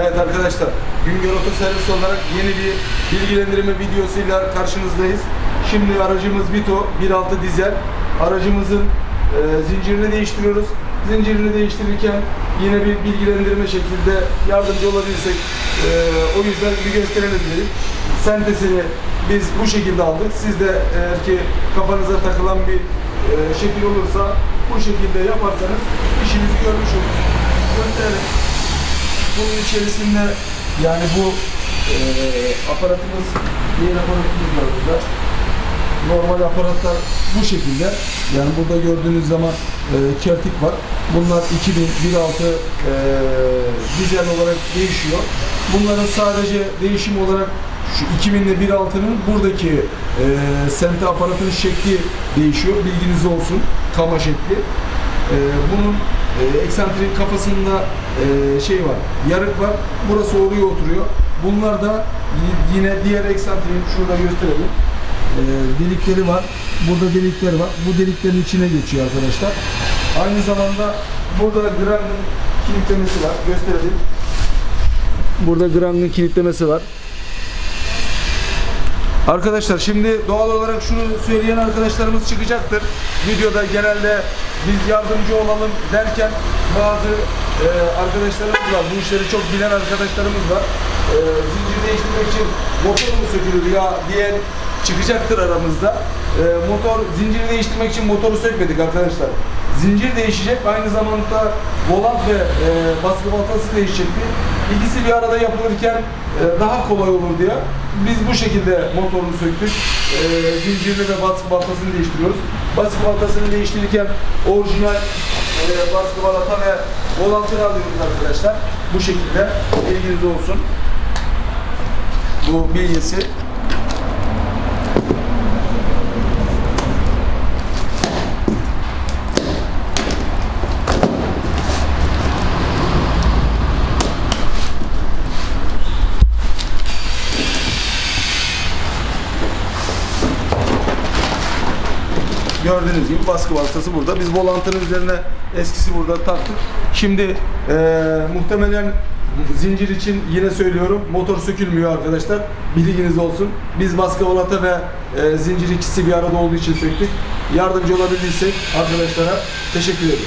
Evet arkadaşlar, Güngör Otoservis olarak yeni bir bilgilendirme videosuyla karşınızdayız. Şimdi aracımız Vito 1.6 dizel. Aracımızın e, zincirini değiştiriyoruz. Zincirini değiştirirken yine bir bilgilendirme şekilde yardımcı olabilirsek e, o yüzden bir gösterelim dedik. Sentesini biz bu şekilde aldık. Siz de eğer ki kafanıza takılan bir e, şekil olursa bu şekilde yaparsanız işinizi görmüş olursunuz. Gösterelim. Bunun içerisinde yani bu e, aparatımız, diğer aparatımız var burada. Normal aparatlar bu şekilde. Yani burada gördüğünüz zaman e, kertik var. Bunlar 2000 1.6 e, dizel olarak değişiyor. Bunların sadece değişim olarak şu 2000 ile 1.6'nın buradaki e, sente aparatının şekli değişiyor. Bilginiz olsun. Kama şekli. E, bunun e, kafasında e, şey var, yarık var. Burası oraya oturuyor. Bunlar da yine diğer eksantriğin şurada gösterelim. E, delikleri var. Burada delikleri var. Bu deliklerin içine geçiyor arkadaşlar. Aynı zamanda burada Grang'ın kilitlemesi var. Gösterelim. Burada Grang'ın kilitlemesi var. Arkadaşlar şimdi doğal olarak şunu söyleyen arkadaşlarımız çıkacaktır. Videoda genelde biz yardımcı olalım derken bazı e, arkadaşlarımız var. Bu işleri çok bilen arkadaşlarımız var. E, zincir değiştirmek için motor mu sökülür ya diyen çıkacaktır aramızda. E, motor zinciri değiştirmek için motoru sökmedik arkadaşlar. Zincir değişecek. Aynı zamanda volant ve e, baskı baltası değişecekti. İkisi bir arada yapılırken e, daha kolay olur diye biz bu şekilde motorunu söktük. E, zincirini ve baskı baltasını değiştiriyoruz. Baskı baltasını değiştirirken orijinal e, baskı balata ve volantını alıyoruz arkadaşlar. Bu şekilde bilginiz olsun. Bu bilgisi. Gördüğünüz gibi baskı baltası burada. Biz volantın üzerine eskisi burada taktık. Şimdi eee, muhtemelen zincir için yine söylüyorum motor sökülmüyor arkadaşlar. Bilginiz olsun. Biz baskı volanta ve eee, zincir ikisi bir arada olduğu için söktük. Yardımcı olabildiysek arkadaşlara teşekkür ederim.